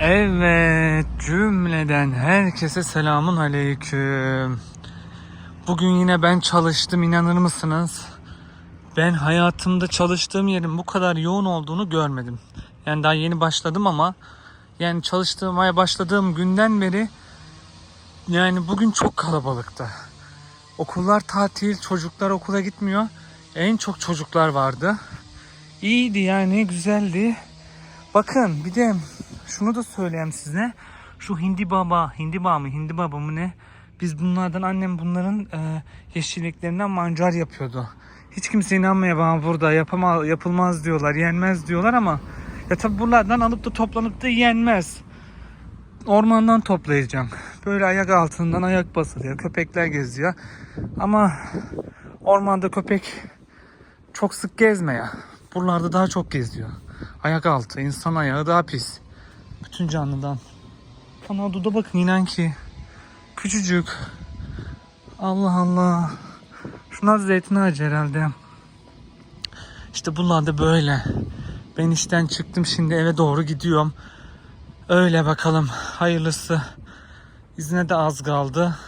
Evet cümleden herkese selamun aleyküm. Bugün yine ben çalıştım inanır mısınız? Ben hayatımda çalıştığım yerin bu kadar yoğun olduğunu görmedim. Yani daha yeni başladım ama yani çalıştığıma başladığım günden beri yani bugün çok kalabalıktı. Okullar tatil, çocuklar okula gitmiyor. En çok çocuklar vardı. İyiydi yani güzeldi. Bakın bir de şunu da söyleyeyim size. Şu hindi baba, hindi baba mı, hindi baba mı ne? Biz bunlardan annem bunların e, yeşilliklerinden mancar yapıyordu. Hiç kimse inanmıyor bana burada yapama, yapılmaz diyorlar, yenmez diyorlar ama ya tabi buralardan alıp da toplanıp da yenmez. Ormandan toplayacağım. Böyle ayak altından ayak basılıyor. Köpekler geziyor. Ama ormanda köpek çok sık gezme ya. Buralarda daha çok geziyor. Ayak altı, insan ayağı daha pis. Bütün canlıdan. Ana duda bakın inan ki. Küçücük. Allah Allah. Şunlar zeytin ağacı herhalde. İşte bunlar da böyle. Ben işten çıktım şimdi eve doğru gidiyorum. Öyle bakalım. Hayırlısı. İzine de az kaldı.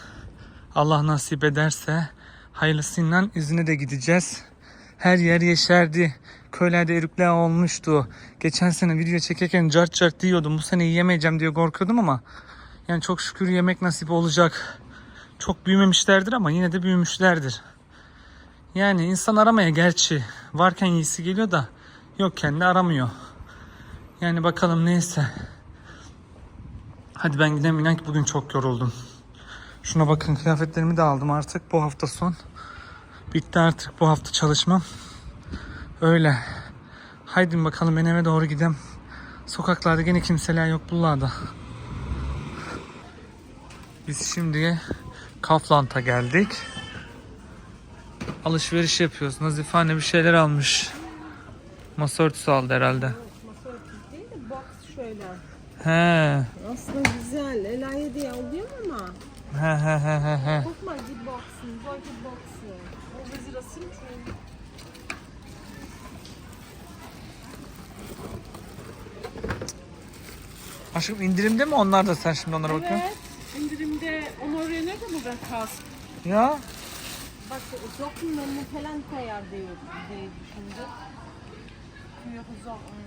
Allah nasip ederse hayırlısıyla izine de gideceğiz. Her yer yeşerdi. Köylerde erikler olmuştu. Geçen sene video çekerken cart cart diyordum. Bu sene yiyemeyeceğim diye korkuyordum ama yani çok şükür yemek nasip olacak. Çok büyümemişlerdir ama yine de büyümüşlerdir. Yani insan aramaya gerçi varken iyisi geliyor da yokken de aramıyor. Yani bakalım neyse. Hadi ben gideyim inan ki bugün çok yoruldum. Şuna bakın kıyafetlerimi de aldım artık bu hafta son. Bitti artık bu hafta çalışmam. Öyle. Haydi bakalım ben eve doğru gidem. Sokaklarda gene kimseler yok buralarda. Biz şimdi Kaufland'a geldik. Alışveriş yapıyoruz. Nazife anne bir şeyler almış. Masa örtüsü aldı herhalde. Masa örtüsü değil de box şöyle. He. Aslında güzel. Elaye diye alıyor ama. He he he he he. Guck mal, die Boxen, solche Boxen. Wo will Aşkım indirimde mi onlar da sen şimdi onlara bakıyorsun? Evet. indirimde onu oraya ne kadar kask? Ya Bak Sockenlarını falan koyar diye, diye düşündüm. Socken.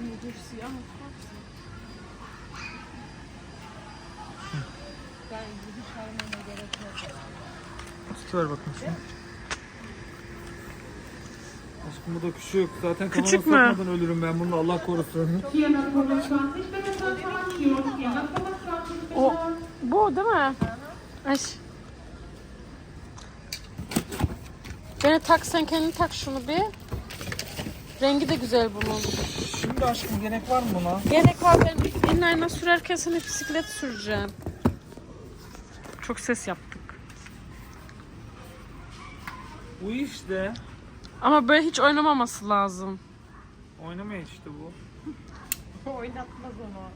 Nur durch siyah mı? Ben hiç aramama gerek yok. tutuver bakayım şunu. Aşkım bu da küçük. Zaten Küçük mü? sokmadan ölürüm ben bunu Allah korusun. 425 bitte zur Information. 425 O, bu değil mi? Ay. Beni tak sen kendini tak şunu bir. Rengi de güzel bunun. Şimdi aşkım gerek var mı buna? Gerek var ben inline sürerken sana bisiklet süreceğim. Çok ses yaptık. Bu işte. Ama böyle hiç oynamaması lazım. Oynamaya işte bu. Oynatmaz onu.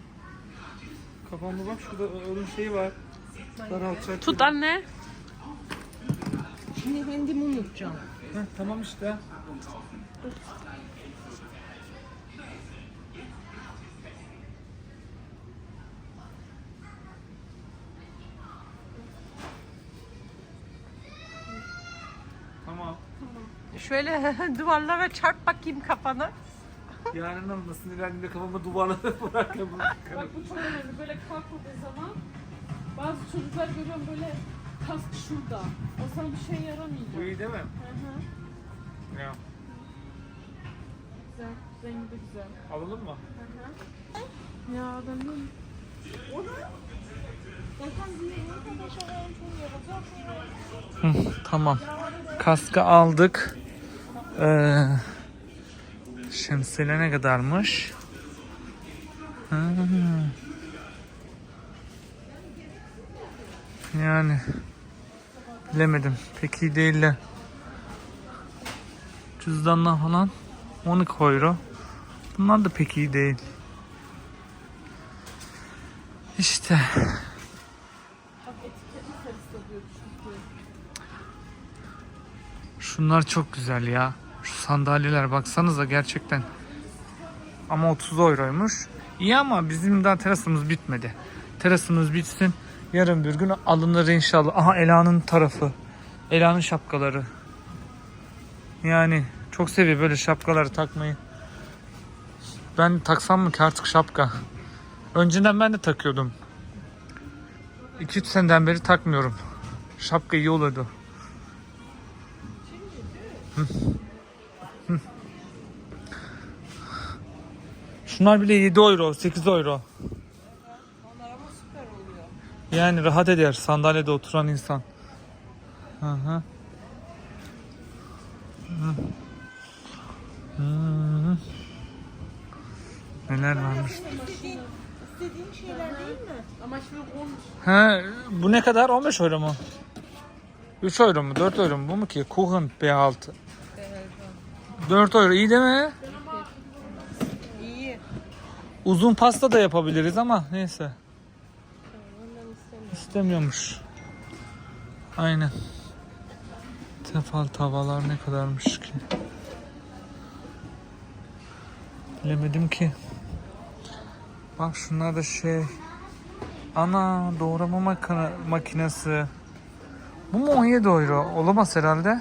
Kafamda bak şurada ölüm şeyi var. Daraltacak. Tut anne. Şimdi kendimi unutacağım. Heh, tamam işte. Şöyle duvarlara çarp bakayım kafanı. Yarın olmasın ileride kafama duvarlara bırakın. Bak bu çok önemli. Böyle kalkmadığı zaman bazı çocuklar görüyorum böyle kask şurada. O sana bir şey yaramayacak. Bu iyi değil mi? Hı hı. Ya. Güzel. Rengi de güzel. Alalım mı? Ya ben de Hı, tamam. Kaskı aldık. Ee, şemsiye ne kadarmış? Ha. Yani bilemedim. Pek iyi değiller. Cüzdanlar falan 12 euro. Bunlar da pek iyi değil. İşte. Şunlar çok güzel ya. Şu sandalyeler baksanıza gerçekten Ama 30 euroymuş. İyi ama bizim daha terasımız bitmedi. Terasımız bitsin. Yarın bir gün alınır inşallah. Aha Ela'nın tarafı. Ela'nın şapkaları. Yani çok seviyor böyle şapkaları takmayı. Ben taksam mı ki artık şapka? Önceden ben de takıyordum. 2-3 seneden beri takmıyorum. Şapka iyi olurdu. Hı. Şunlar bile 7 euro, 8 euro. Onlar ama süper oluyor. Yani rahat eder sandalyede oturan insan. Hı hı. Hı. Hı. Neler varmış. İstediğin, istediğin şeyler değil mi? Ama şimdi olmuş. He, bu ne kadar? 15 euro mu? 3 euro mu? 4 euro mu? Bu mu ki? Kuchen B6. 4 euro iyi değil mi? Uzun pasta da yapabiliriz ama neyse. İstemiyormuş. Aynen. Tefal tavalar ne kadarmış ki? Bilemedim ki. Bak şunlar da şey. Ana doğrama makine, makinesi. Bu mu 17 euro? Olamaz herhalde.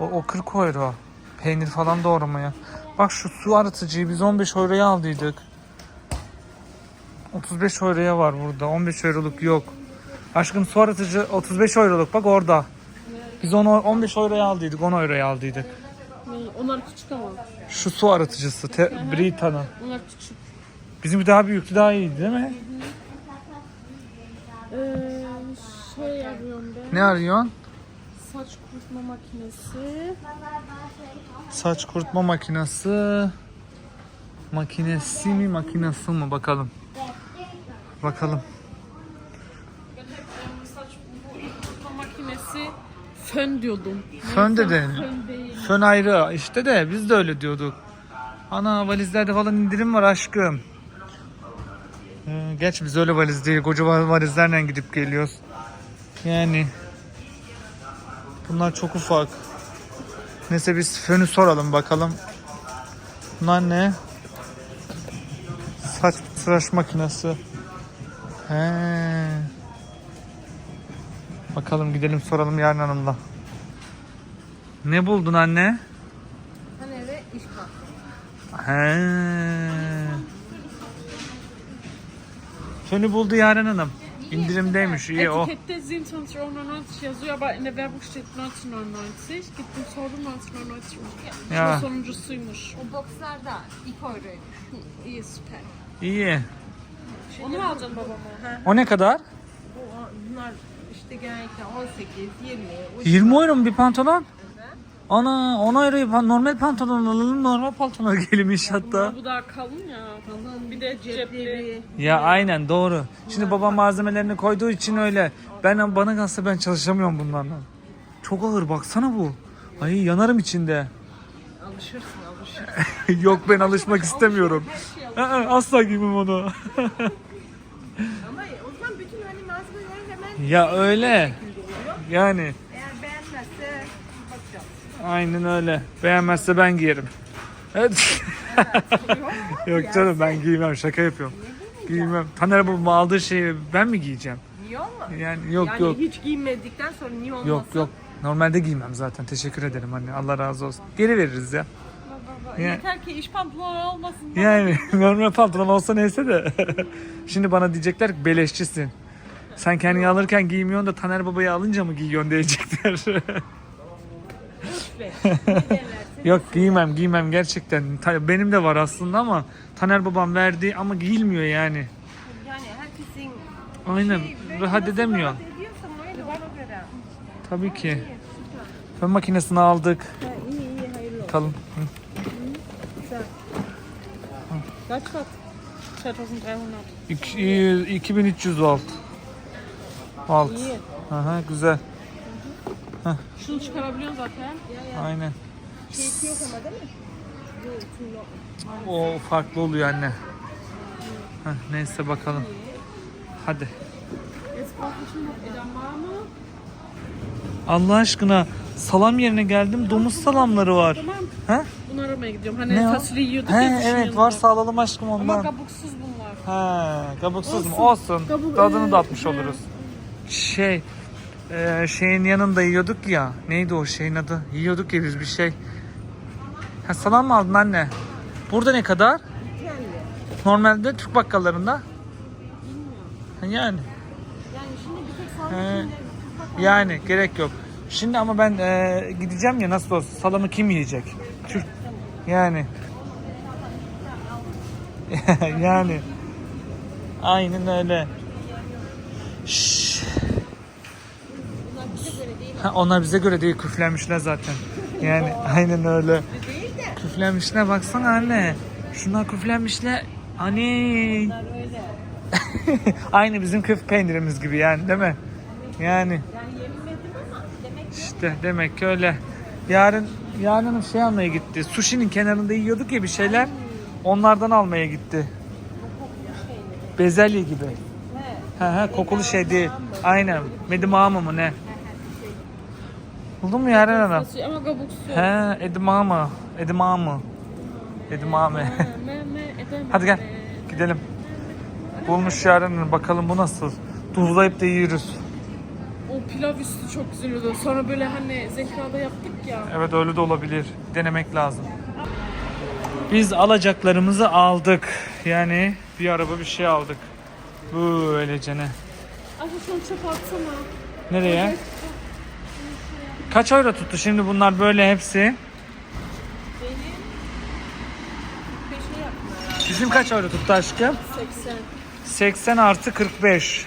O, o 40 euro. Peynir falan doğramaya. Bak şu su arıtıcıyı biz 15 euroya aldıydık. 35 euroya var burada. 15 euroluk yok. Aşkım su arıtıcı 35 euroluk bak orada. Biz onu 15 euroya aldıydık. 10 euroya aldıydık. Onlar küçük ama. Şu su arıtıcısı te, Brita'nın. Onlar küçük. Bizim daha büyüktü daha iyiydi değil mi? Ee, şey arıyorum ben. Ne arıyorsun? Saç kurutma makinesi. Saç kurutma makinesi. Makinesi mi makinesi mi bakalım. Bakalım. Makinesi fön diyordum. Fön. Fön değil. Fön ayrı işte de biz de öyle diyorduk. Ana valizlerde falan indirim var aşkım. Ee, geç biz öyle valiz değil. Koca valizlerle gidip geliyoruz. Yani bunlar çok ufak. Neyse biz fönü soralım bakalım. Bunlar ne? Saç tıraş makinesi. He. Bakalım gidelim soralım Yarın Hanım'la. Ne buldun anne? Hani ve iş bak. He. Fönü buldu Yaren Hanım. İndirimdeymiş iyi o. Etikette 27,99 Euro yazıyor ama in der Werbung steht 19,99. Gittim sordum 19,99. Ya. Şu sonuncusuymuş. O boxlarda 2 euroymuş. İyi süper. İyi. Onu mu alacaksın babama? O ne kadar? Bu, bunlar işte genellikle 18, 20. O 20 euro mu bir pantolon? Ana 10 euroyu pan- normal pantolon alalım normal pantolon giyelim inşaatta. Ama bu daha kalın ya. Bir de cepli. Ya aynen doğru. Şimdi babam malzemelerini koyduğu için öyle. Ben bana kalsa ben çalışamıyorum bunlarla. Çok ağır baksana bu. Ay yanarım içinde. Alışırsın alışırsın. Yok ben alışmak istemiyorum. Aa, Asla giymem onu. Ama o zaman bütün hani malzemeler hemen ya öyle. Yani. Aynen öyle. Beğenmezse ben giyerim. Evet. Yok canım ben giymem şaka yapıyorum. Giymem. Taner babama aldığı şeyi ben mi giyeceğim? Niye olmaz? Yani yok yani yok. hiç giyinmedikten sonra niye olmasın? Yok yok. Normalde giymem zaten. Teşekkür ederim anne. Allah razı olsun. Geri veririz ya. Ya- Yeter ki iş pantolonu olmasın. Yani normal pantolon olsa neyse de. Şimdi bana diyecekler ki beleşçisin. Sen kendini alırken giymiyorsun da Taner babayı alınca mı giyiyorsun diyecekler. Yok giymem giymem gerçekten. Ta- Benim de var aslında ama Taner babam verdi ama giyilmiyor yani. Yani herkesin Aynen şey, rahat edemiyor. rahat ediyorsan öyle ona göre. Tabii ki. Fön makinesini aldık. iyi iyi hayırlı olsun. Bakalım. Hı. Kaç watt? 2300. İki- 2300 volt. Volt. İyi. Aha, güzel. Şunu çıkarabiliyorsun zaten. Aynen. Keyfi yok ama değil mi? O farklı oluyor anne. Heh, neyse bakalım. Hadi. Allah aşkına salam yerine geldim domuz salamları var. Tamam. Ha? bunu aramaya gidiyorum. Hani Ne fasulye yiyorduk He ya evet varsa alalım aşkım Ama ondan. kabuksuz bunlar. He kabuksuz mu? Olsun. Olsun. Kabuk- Tadını da ee, atmış he. oluruz. Şey e, şeyin yanında yiyorduk ya. Neydi o şeyin adı? Yiyorduk ya biz bir şey. Ha salam mı aldın anne? Burada ne kadar? Normalde Türk bakkallarında. Ha, Yani. Yani şimdi bir tek He. Yani gerek yok. Şimdi ama ben e, gideceğim ya nasıl olsa salamı kim yiyecek? Türk. Yani. yani. Aynen öyle. Şşş. Ha, onlar bize göre değil küflenmişler zaten. Yani aynen öyle. Küflenmişler baksana anne. Şunlar küflenmişler. Hani. Aynı bizim küf peynirimiz gibi yani değil mi? Yani. İşte demek ki öyle. Yarın yarın şey almaya gitti. Sushi'nin kenarında yiyorduk ya bir şeyler. Onlardan almaya gitti. Bezelye gibi. He he kokulu şey değil. Aynen. Medimama mı ne? Buldun mu Yaren Hanım? Fasulye ama kabuksuz. He edimama. Edimamı. Edimame. Me, me, edemem. Hadi gel. Gidelim. Bulmuş Yaren. Bakalım bu nasıl? Tuzlayıp da yiyoruz. O pilav üstü çok güzel oluyor. Sonra böyle hani Zehra'da yaptık ya. Evet öyle de olabilir. Denemek lazım. Biz alacaklarımızı aldık. Yani bir araba bir şey aldık. Böylece ne? Aşkım şunu çöp atsana. Nereye? Kaç euro tuttu şimdi bunlar böyle hepsi? Bizim kaç euro tuttu aşkım? 80. 80 artı 45.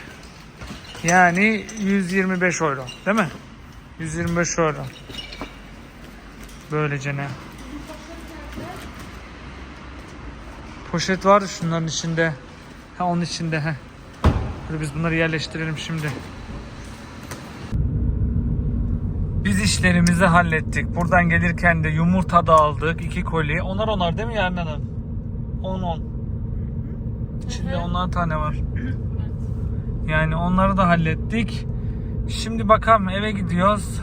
Yani 125 euro. Değil mi? 125 euro. Böylece ne? Poşet vardı şunların içinde. Ha onun içinde ha. Hadi biz bunları yerleştirelim şimdi. Biz işlerimizi hallettik. Buradan gelirken de yumurta da aldık. iki koli. Onlar onlar değil mi Yarın Hanım? 10 10. İçinde onlar tane var. Yani onları da hallettik. Şimdi bakalım eve gidiyoruz.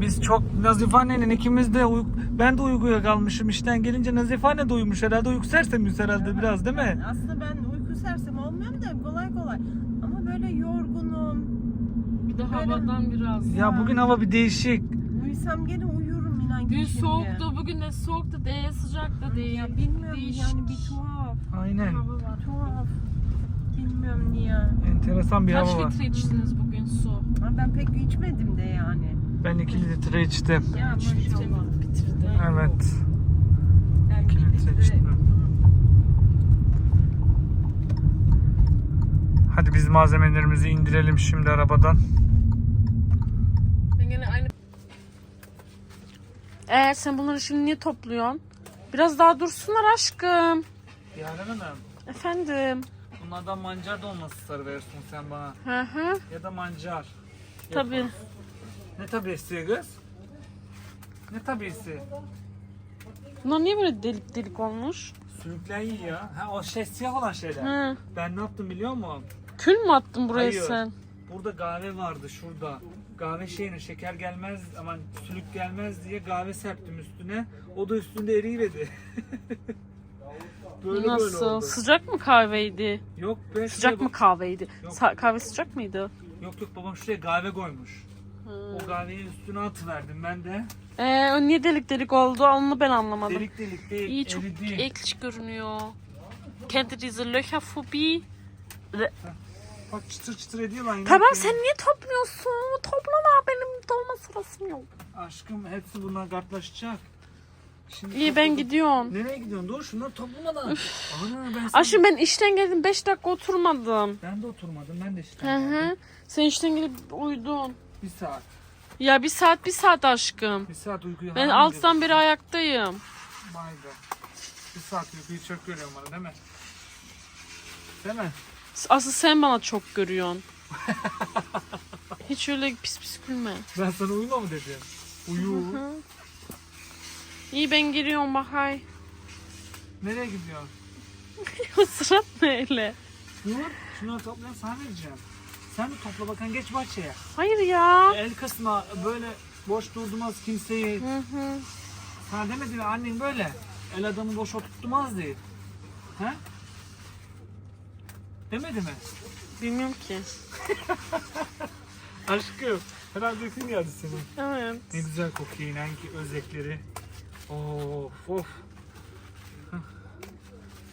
Biz çok Nazife annenin ikimiz de uy- ben de uykuya kalmışım işten gelince Nazife anne de uyumuş herhalde uyku sersemiz herhalde biraz değil mi? Aslında ben uyku sersem olmuyorum da kolay kolay. Ama böyle yorgunum. Bir de havadan biraz. Ya bugün hava bir değişik. Uyusam gene uyurum inan ki Dün şimdi. soğuktu, bugün de soğuktu değil, sıcak da değil. Ya bilmiyorum Değişik yani bir tuhaf. Aynen. hava var. Tuhaf. Bilmiyorum niye. Enteresan bir Kaç hava var. litre içtiniz bugün su? Ama ben pek içmedim de yani. Ben 2 litre içtim. Ya maşallah. Bitirdi. Evet. Yani 2 bir litre litre- içtim. Hadi biz malzemelerimizi indirelim şimdi arabadan. Gene aynı... Ee, sen bunları şimdi niye topluyorsun? Biraz daha dursunlar aşkım. Yaren Hanım, Efendim. bunlardan mancar dolması sarı versin sen bana. Hı hı. Ya da mancar. Tabii. Ne tabisi kız? Ne tabisi? Bunlar niye böyle delik delik olmuş? Sürüklen yiyor. Ha o şey siyah olan şeyler. Hı. Ben ne yaptım biliyor musun? Kül mü attın buraya Hayır. sen? Burada kahve vardı şurada. Kahve şeyine şeker gelmez aman sülük gelmez diye kahve serptim üstüne. O da üstünde eriyiverdi. böyle böyle Nasıl? oldu. Sıcak mı kahveydi? Yok be. Sıcak mı kahveydi? Yok. Sa- kahve sıcak mıydı? Yok yok babam şuraya kahve koymuş. O kahveyi üstüne atıverdim ben de. Ee, niye delik delik oldu onu ben anlamadım. Delik delik değil. İyi çok eridi. eklig görünüyor. Kennt ihr diese Löcherphobie? Bak çıtır çıtır ediyor lan. Tamam sen niye topluyorsun? Toplama benim dolma sırasım yok. Aşkım hepsi bunlar kartlaşacak. Şimdi İyi ben topladım. gidiyorum. Nereye gidiyorsun? Dur şunları toplamadan. Ana ben sen... Aşkım ben işten geldim 5 dakika oturmadım. Ben de oturmadım. Ben de. Hı hı. Sen işten gelip uyudun. Bir saat. Ya bir saat bir saat aşkım. Bir saat uykuyu Ben altıdan beri ayaktayım. Vay be. Bir saat uykuyu çok görüyorum bana değil mi? Değil mi? Asıl sen bana çok görüyorsun. Hiç öyle pis pis gülme. Ben sana uyuma mı dedim? Uyu. İyi ben giriyorum bak hay. Nereye gidiyorsun? O surat ne öyle? Dur. Şunları toplayan sana vereceğim. Sen de topla bakan geç bahçeye. Hayır ya. El kısma böyle boş durdurmaz kimseyi. Hı hı. Sana demedi mi annen böyle? El adamı boş oturtmaz diye. He? Demedi mi? Bilmiyorum ki. Aşkım. Herhalde kim geldi senin? Evet. Ne güzel kokuyor inan ki özekleri. Of of. Hah.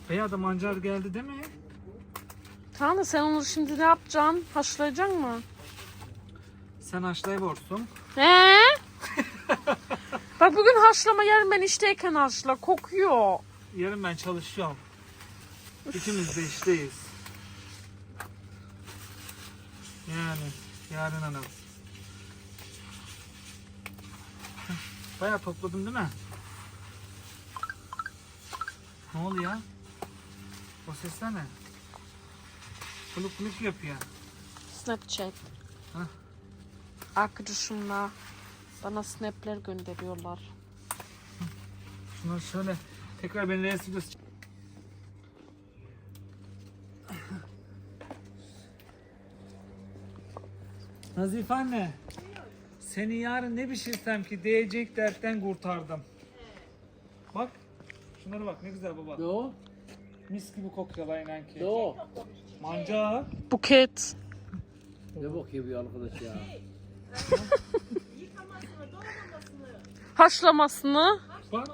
Bey adam mancar geldi değil mi? Tamam da sen onu şimdi ne yapacaksın? Haşlayacaksın mı? Sen haşlayıversin. He? Bak bugün haşlama yarın ben işteyken haşla. Kokuyor. Yarın ben çalışıyorum. İkimiz de işteyiz. Yani yarın. Heh, Bayağı topladın değil mi? Ne oluyor? O sesler ne? Kuluk kuluk yapıyor. Snapchat. Hah. Arkadaşımla bana snapler gönderiyorlar. Şunları şöyle tekrar beni resim Nazife anne. Seni yarın ne pişirsem ki diyecek dertten kurtardım. Bak. Şunlara bak ne güzel baba. Yo, Mis gibi kokuyorlar inan ki. yo. Mancar. Buket. Ne bakıyor bu arkadaş ya? Haşlamasını. Bak.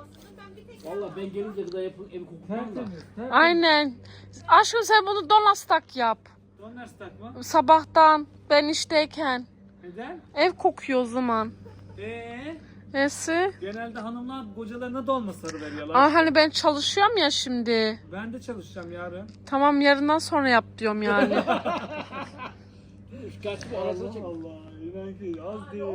Vallahi ben gelince kadar yapın evi kokmam da. Tertemiz. tertemiz. Aynen. Aşkım sen bunu donastak yap. Takma. Sabahtan ben işteyken. Neden? Ev kokuyor o zaman. Eee? Nesi? Genelde hanımlar kocalarına dolma sarı veriyorlar. Aa, hani ben çalışıyorum ya şimdi. Ben de çalışacağım yarın. Tamam yarından sonra yap diyorum yani. Şikayetçi bu arasına çek. Allah inan ki az değil.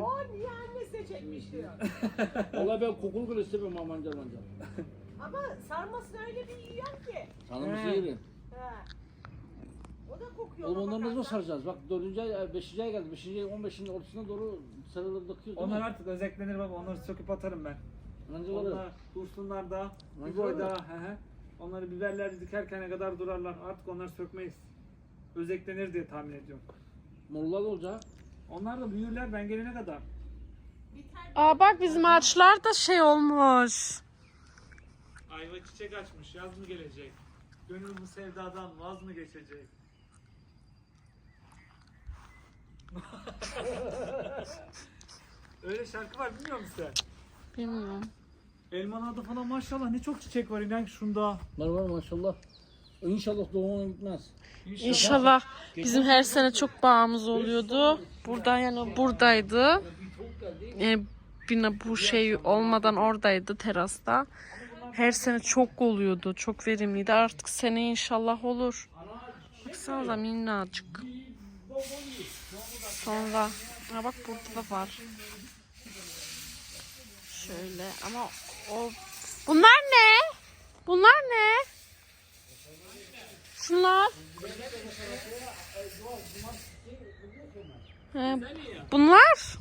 Vallahi ben kokulu gül istemiyorum ha mancar mancar. Ama sarmasını öyle bir yiyorum ki. He. yerim. He. O da kokuyor. Oğlum onları bakarsan. saracağız? Bak dördüncü ay, beşinci ay geldi. Beşinci ay, on beşinci ortasına doğru sarılır döküyoruz. Onlar artık özeklenir baba. Onları söküp atarım ben. Mancaları. Onlar dursunlar da bir Mancaları. boy daha. He he. Onları biberler dikerkene kadar durarlar. Artık onları sökmeyiz. Özeklenir diye tahmin ediyorum. Morlar olacak. Onlar da büyürler ben gelene kadar. Aa bak bizim ağaçlar da şey olmuş. Ayva çiçek açmış. Yaz mı gelecek? Gönül bu sevdadan vaz mı geçecek? Öyle şarkı var bilmiyor musun sen? Bilmiyorum. Elmanın adı falan maşallah ne çok çiçek var inan şunda. Var var maşallah. İnşallah doğumuna gitmez. İnşallah bizim her sene çok bağımız oluyordu. Burada yani buradaydı. Yani bina bu şey olmadan oradaydı terasta. Her sene çok oluyordu. Çok verimliydi. Artık sene inşallah olur. Baksanıza minnacık. Sonra ha bak burada da var. Şöyle ama o bunlar ne? Bunlar ne? Şunlar. He, bunlar.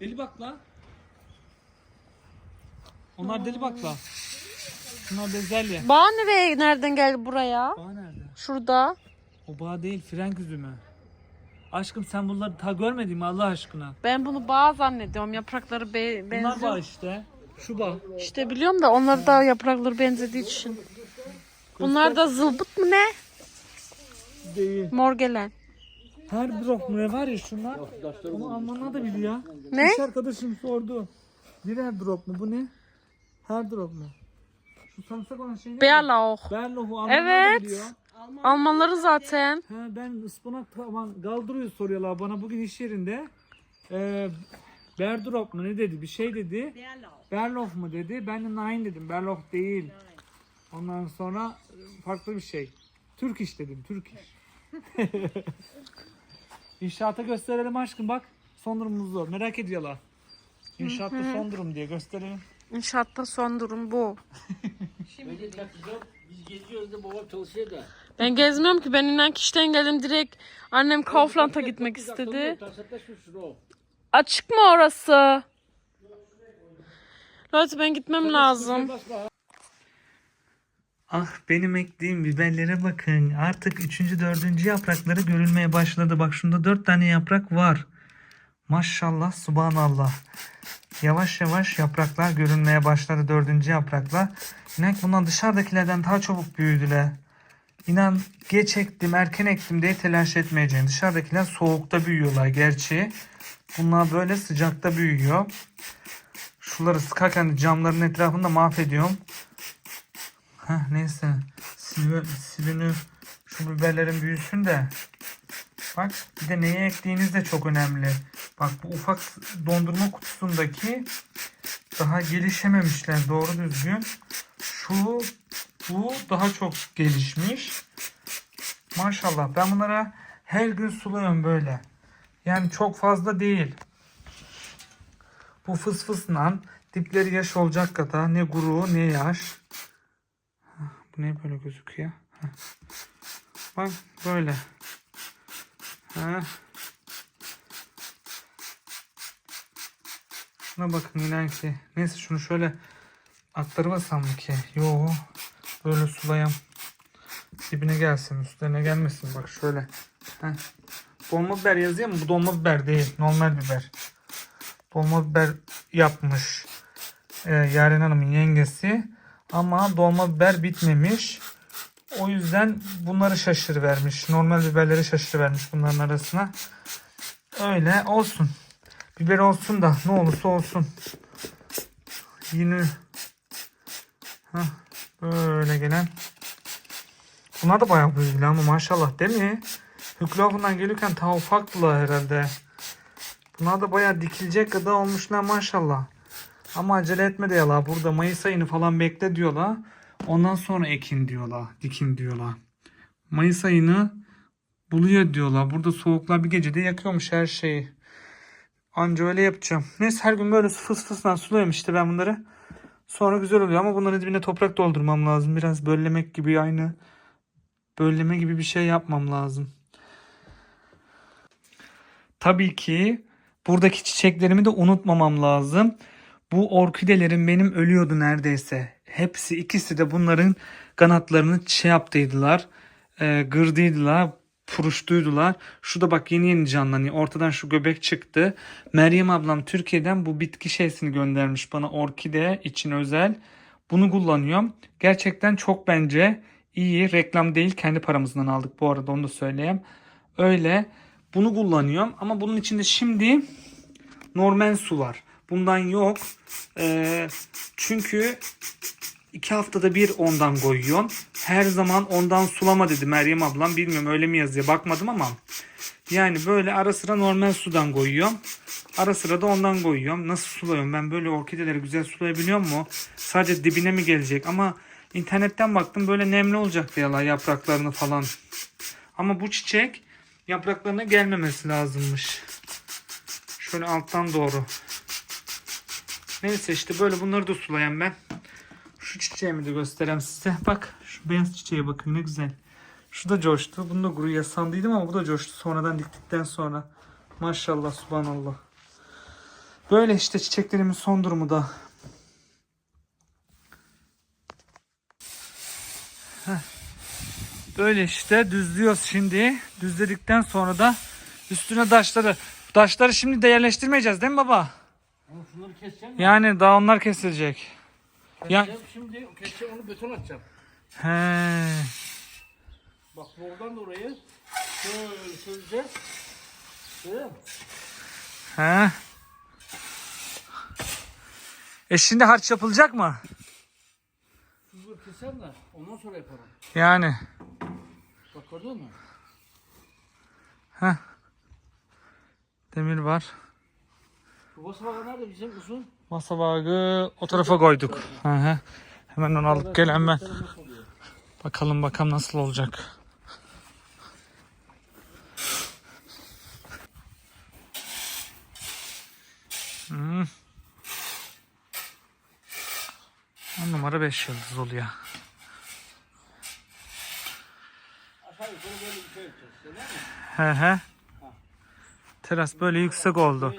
Deli bakla. Onlar deli bakla. Bunlar bezelye. Bağ nereye nereden geldi buraya? Bağ nerede? Şurada. O bağ değil frenk üzümü. Aşkım sen bunları ta görmedin mi Allah aşkına? Ben bunu bağ zannediyorum. Yaprakları be Bunlar bağ benziyor. işte. Şu bağ. İşte biliyorum da onlar da yaprakları benzediği için. Bunlar da zılbıt mı ne? Değil. Mor gelen. Her drop mu ne var ya şunlar? Onu Almanlar da biliyor. Ne? İş arkadaşım sordu. Bir her drop mu bu ne? Her drop mu? Şu sarımsak olan şey ne? Bärlauch. Berlohu Almanlar Evet. da biliyor. Almanları zaten. Ha, ben ıspanak taban galdırıyor soruyorlar bana bugün iş yerinde. Ee, Berdrop mu ne dedi bir şey dedi. Berlof mu dedi. Ben de nine dedim. Berlof değil. Ondan sonra farklı bir şey. Türk iş dedim. Türk iş. İnşaata gösterelim aşkım bak. Son durumumuz zor. Merak ediyorlar. İnşaatta son durum diye gösterelim. İnşaatta son durum bu. Takacağım. Biz geziyoruz da babam çalışıyor da. Ben gezmiyorum ki. Ben inan kişiden geldim direkt. Annem Kaufland'a gitmek istedi. Açık mı orası? Leute ben gitmem lazım. Ah benim ektiğim biberlere bakın. Artık üçüncü, dördüncü yaprakları görülmeye başladı. Bak şunda dört tane yaprak var. Maşallah, subhanallah. Yavaş yavaş yapraklar görünmeye başladı dördüncü yapraklar. İnan bundan dışarıdakilerden daha çabuk büyüdüler. İnan geç ektim, erken ektim diye telaş etmeyeceğim. Dışarıdakiler soğukta büyüyorlar gerçi. Bunlar böyle sıcakta büyüyor. Şuları sıkarken camların etrafını da mahvediyorum. Heh, neyse. Silü, silünü şu biberlerin büyüsün de. Bak bir de neye ektiğiniz de çok önemli. Bak bu ufak dondurma kutusundaki daha gelişememişler doğru düzgün. Şu bu daha çok gelişmiş. Maşallah ben bunlara her gün suluyorum böyle. Yani çok fazla değil. Bu fıs fısla dipleri yaş olacak kadar ne guru ne yaş. Bu ne böyle gözüküyor? Bak böyle. Ha. Şuna bakın inan ki. Neyse şunu şöyle aktarımasam mı ki? Yo. Böyle sulayam. Dibine gelsin üstlerine gelmesin. Bak şöyle. Heh. Dolma biber yazıyor mu? Bu dolma biber değil. Normal biber. Dolma biber yapmış. Ee, Yaren Hanım'ın yengesi. Ama dolma biber bitmemiş. O yüzden bunları şaşır vermiş. Normal biberleri şaşır vermiş bunların arasına. Öyle olsun. Biber olsun da ne olursa olsun. Yine Hah, böyle gelen. Bunlar da bayağı büyüdü ama maşallah değil mi? Hüklafından gelirken ta ufaktılar herhalde. Bunlar da bayağı dikilecek kadar olmuşlar maşallah. Ama acele etme de yala. Burada Mayıs ayını falan bekle diyorlar. Ondan sonra ekin diyorlar. Dikin diyorlar. Mayıs ayını buluyor diyorlar. Burada soğuklar bir gecede yakıyormuş her şeyi. Anca öyle yapacağım. Neyse her gün böyle fıs fısla suluyorum işte ben bunları. Sonra güzel oluyor ama bunların dibine toprak doldurmam lazım. Biraz böllemek gibi aynı. Bölleme gibi bir şey yapmam lazım. Tabii ki buradaki çiçeklerimi de unutmamam lazım. Bu orkidelerin benim ölüyordu neredeyse. Hepsi ikisi de bunların kanatlarını şey yaptıydılar. E, gırdıydılar. Puruştuydular. Şurada bak yeni yeni canlanıyor. Ortadan şu göbek çıktı. Meryem ablam Türkiye'den bu bitki şeysini göndermiş bana orkide için özel. Bunu kullanıyorum. Gerçekten çok bence iyi. Reklam değil kendi paramızdan aldık bu arada onu da söyleyeyim. Öyle bunu kullanıyorum ama bunun içinde şimdi normal su var. Bundan yok. Ee, çünkü iki haftada bir ondan koyuyorum. Her zaman ondan sulama dedi Meryem ablam. Bilmiyorum öyle mi yazıyor bakmadım ama. Yani böyle ara sıra normal sudan koyuyorum. Ara sıra da ondan koyuyorum. Nasıl sulayıyorum? Ben böyle orkideleri güzel sulayabiliyor mu? Sadece dibine mi gelecek? Ama internetten baktım böyle nemli olacak diyorlar yapraklarını falan. Ama bu çiçek yapraklarına gelmemesi lazımmış. Şöyle alttan doğru. Neyse işte böyle bunları da sulayan ben. Şu çiçeğimi de göstereyim size. Bak şu beyaz çiçeğe bakın ne güzel. Şu da coştu. Bunu da guruya sandıydım ama bu da coştu sonradan diktikten sonra. Maşallah subhanallah. Böyle işte çiçeklerimin son durumu da. Heh. Böyle işte düzlüyoruz şimdi. Düzledikten sonra da üstüne taşları. Taşları şimdi de yerleştirmeyeceğiz değil mi baba? Yani daha onlar kesilecek. Ya- şimdi. Keseceğim onu beton atacağım. He. Bak buradan da oraya şöyle süreceğiz. Görüyor musun? He. E şimdi harç yapılacak mı? Şunu keseceğim de ondan sonra yaparım. Yani. Bak gördün mü? Demir var. Bu basamak nerede bizim uzun? Masa bağı o tarafa koyduk. Hı hı. Hemen onu alıp gel hemen. Bakalım bakalım nasıl olacak. Hmm. On numara 5 yıldız oluyor. He he. Teras böyle yüksek oldu.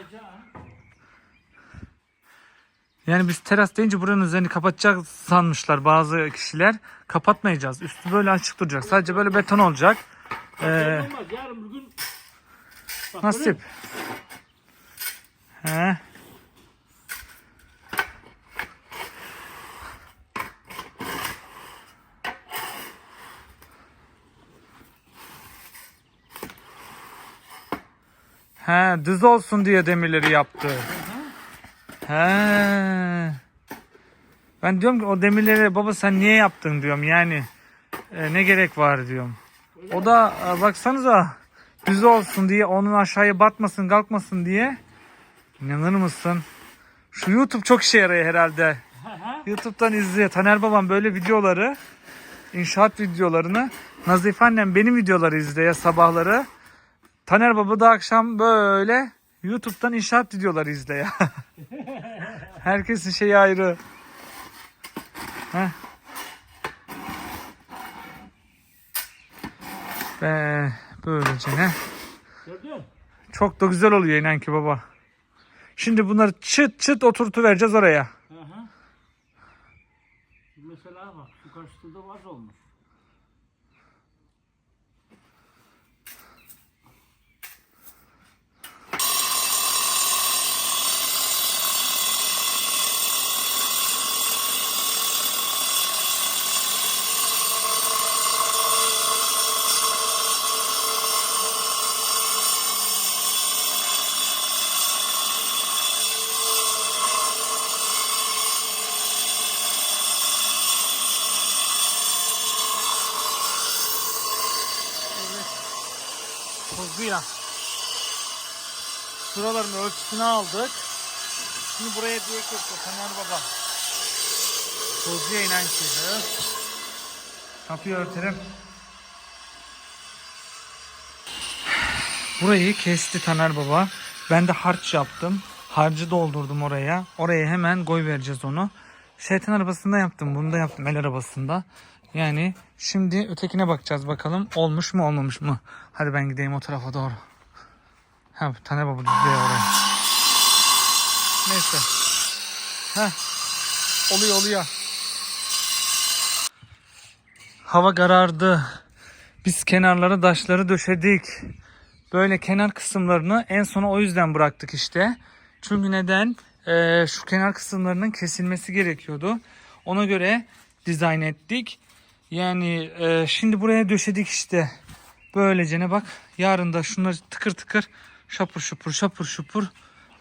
Yani biz teras deyince buranın üzerini kapatacak sanmışlar bazı kişiler. Kapatmayacağız. Üstü böyle açık duracak. Sadece böyle beton olacak. Ee, yarın. Bak, görüyor nasip. He. He, düz olsun diye demirleri yaptı. He. Ben diyorum ki o demirleri baba sen niye yaptın diyorum yani. e, ne gerek var diyorum. O da e, baksanıza düz olsun diye onun aşağıya batmasın kalkmasın diye. İnanır mısın? Şu YouTube çok işe yarıyor herhalde. YouTube'dan izliyor. Taner babam böyle videoları, inşaat videolarını, Nazife annem benim videoları izliyor sabahları. Taner baba da akşam böyle YouTube'dan inşaat videoları izliyor. Herkesin şeyi ayrı. Heh. Ve böylece ne? Gördün? Çok da güzel oluyor inan ki baba. Şimdi bunları çıt çıt oturtu vereceğiz oraya. Hı hı. Mesela bak şu karşıda vaz olmuş. Tuzlu ya. Şuraların ölçüsünü aldık. Şimdi buraya diye kesiyor Taner baba. Tuzluya inen kedi. Kapıyı örtelim. Burayı kesti Taner baba. Ben de harç yaptım. Harcı doldurdum oraya. Oraya hemen koy vereceğiz onu. Şeytan arabasında yaptım. Bunu da yaptım el arabasında. Yani şimdi ötekine bakacağız bakalım. Olmuş mu olmamış mı? Hadi ben gideyim o tarafa doğru. Ha Taner baba düzlüyor oraya. Neyse. Ha. Oluyor oluyor. Hava karardı. Biz kenarlara taşları döşedik. Böyle kenar kısımlarını en sona o yüzden bıraktık işte. Çünkü neden? Ee, şu kenar kısımlarının kesilmesi gerekiyordu. Ona göre dizayn ettik. Yani e, şimdi buraya döşedik işte. Böylece ne bak. Yarın da şunları tıkır tıkır şapur şupur şapur şupur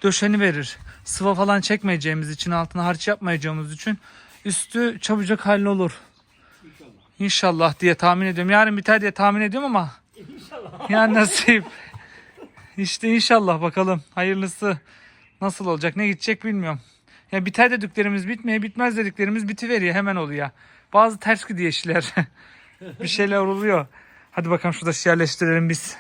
döşeni verir. Sıva falan çekmeyeceğimiz için altına harç yapmayacağımız için üstü çabucak hallolur. İnşallah diye tahmin ediyorum. Yarın biter diye tahmin ediyorum ama ya nasip. İşte inşallah bakalım. Hayırlısı nasıl olacak ne gidecek bilmiyorum. Ya biter dediklerimiz bitmeye bitmez dediklerimiz bitiveriyor hemen oluyor. Bazı ters gidiyor işler. bir şeyler oluyor. Hadi bakalım şurada yerleştirelim biz.